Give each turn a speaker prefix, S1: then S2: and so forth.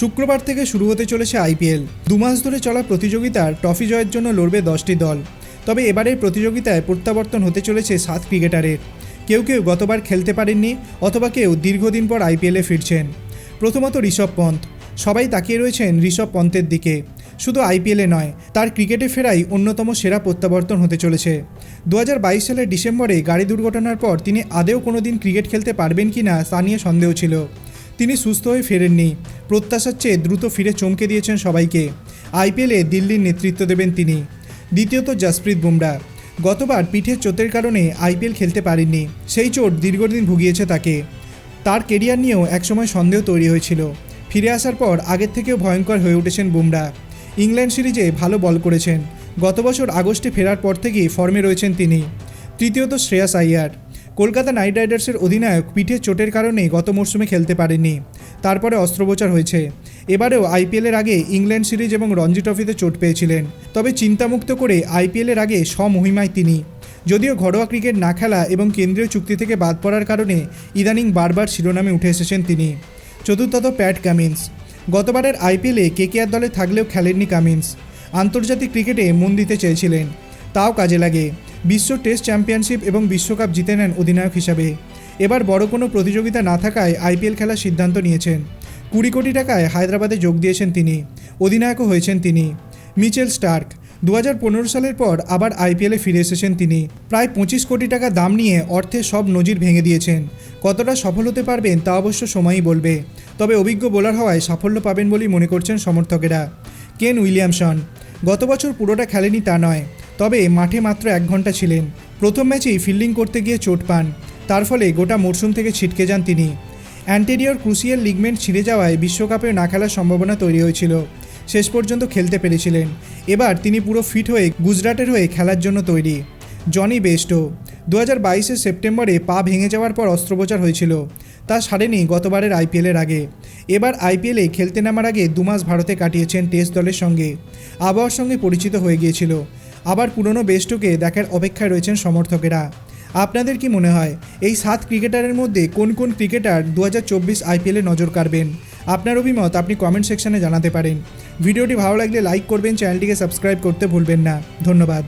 S1: শুক্রবার থেকে শুরু হতে চলেছে আইপিএল দুমাস ধরে চলা প্রতিযোগিতার ট্রফি জয়ের জন্য লড়বে দশটি দল। তবে এবারের প্রতিযোগিতায় প্রত্যাবর্তন হতে চলেছে সাত ক্রিকেটারের। কেউ কেউ গতবার খেলতে পারেননি অথবা কেউ দীর্ঘদিন পর আইপিএলে ফিরছেন। প্রথমত ঋষভ পন্থ সবাই তাকিয়ে রয়েছেন ঋষভ পন্থের দিকে। শুধু আইপিএলে নয়, তার ক্রিকেটে ফেরাই অন্যতম সেরা প্রত্যাবর্তন হতে চলেছে। দু হাজার বাইশ সালের ডিসেম্বরে গাড়ি দুর্ঘটনার পর তিনি আদেও কোনো দিন ক্রিকেট খেলতে পারবেন কি না তা নিয়ে সন্দেহ ছিল। তিনি সুস্থ হয়ে ফেরেননি। প্রত্যাশার চেয়ে দ্রুত ফিরে চমকে দিয়েছেন সবাইকে। আইপিএলে দিল্লির নেতৃত্ব দেবেন তিনি। দ্বিতীয়ত জসপ্রীত বুমরা। গতবার পিঠের চোটের কারণে আইপিএল খেলতে পারেননি। সেই চোট দীর্ঘদিন ভুগিয়েছে তাকে। তার কেরিয়ার নিয়েও একসময় সন্দেহ তৈরি হয়েছিল। ফিরে আসার পর আগের থেকেও ভয়ঙ্কর হয়ে উঠেছেন বুমরা। ইংল্যান্ড সিরিজে ভালো বল করেছেন। গত বছর আগস্টে ফেরার পর থেকেই ফর্মে রয়েছেন তিনি। তৃতীয়ত শ্রেয়াস আইয়ার কলকাতা নাইট রাইডার্সের অধিনায়ক পিঠের চোটের কারণে গত মরশুমে খেলতে পারেননি। তারপরে অস্ত্রোপচার হয়েছে। এবারেও আইপিএলের আগে ইংল্যান্ড সিরিজ এবং রঞ্জি ট্রফিতে চোট পেয়েছিলেন। তবে চিন্তামুক্ত করে আইপিএলের আগে স্বমহিমায় তিনি। যদিও ঘরোয়া ক্রিকেট না খেলা এবং কেন্দ্রীয় চুক্তি থেকে বাদ পড়ার কারণে ইদানিং বারবার শিরোনামে উঠে এসেছেন তিনি। চতুর্থত প্যাট কামিন্স। গতবারের আইপিএলে কেকেআর দলে থাকলেও খেলেননি কামিন্স। আন্তর্জাতিক ক্রিকেটে মন দিতে চেয়েছিলেন। তাও কাজে লাগে। বিশ্ব টেস্ট চ্যাম্পিয়নশিপ এবং বিশ্বকাপ জিতে নেন অধিনায়ক হিসাবে। এবার বড় কোনো প্রতিযোগিতা না থাকায় আইপিএল খেলার সিদ্ধান্ত নিয়েছেন। কুড়ি কোটি টাকায় হায়দ্রাবাদে যোগ দিয়েছেন তিনি। অধিনায়কও হয়েছেন তিনি। মিচেল স্টার্ক দু হাজার পনেরো সালের পর আবার আইপিএলে ফিরে এসেছেন তিনি। প্রায় পঁচিশ কোটি টাকা দাম নিয়ে অর্থে সব নজির ভেঙে দিয়েছেন। কতটা সফল হতে পারবেন তা অবশ্য সময়ই বলবে। তবে অভিজ্ঞ বোলার হওয়ায় সাফল্য পাবেন বলেই মনে করছেন সমর্থকেরা। Kane Williamson? গত বছর পুরোটা খেলেনি তা নয়। তবে মাঠে মাত্র এক ঘণ্টা ছিলেন। প্রথম ম্যাচেই ফিল্ডিং করতে গিয়ে চোট পান। তার ফলে গোটা মরশুম থেকে ছিটকে যান তিনি। অ্যান্টেরিয়র ক্রুসিয়াল লিগমেন্ট ছিঁড়ে যাওয়ায় বিশ্বকাপে না খেলার সম্ভাবনা তৈরি হয়েছিল। শেষ পর্যন্ত খেলতে পেরেছিলেন। এবার তিনি পুরো ফিট হয়ে গুজরাটের হয়ে খেলার জন্য তৈরি। জনি বেস্টো দু হাজার বাইশের সেপ্টেম্বরে পা ভেঙে যাওয়ার পর অস্ত্রোপচার হয়েছিল। তা সারেনি গতবারের আইপিএলের আগে। এবার আইপিএলে খেলতে নামার আগে দু মাস ভারতে কাটিয়েছেন টেস্ট দলের সঙ্গে। আবহাওয়ার সঙ্গে পরিচিত হয়ে গিয়েছিল। আবার পুরনো বেস্টকে দেখার অপেক্ষায় রয়েছেন সমর্থকেরা। আপনাদের কি মনে হয়, এই সাত ক্রিকেটারের মধ্যে কোন কোন ক্রিকেটার দু হাজার চব্বিশ আইপিএলে নজর কাড়বেন? আপনার অভিমত আপনি কমেন্ট সেকশনে জানাতে পারেন। ভিডিওটি ভালো লাগলে লাইক করবেন, চ্যানেলটিকে সাবস্ক্রাইব করতে ভুলবেন না। ধন্যবাদ।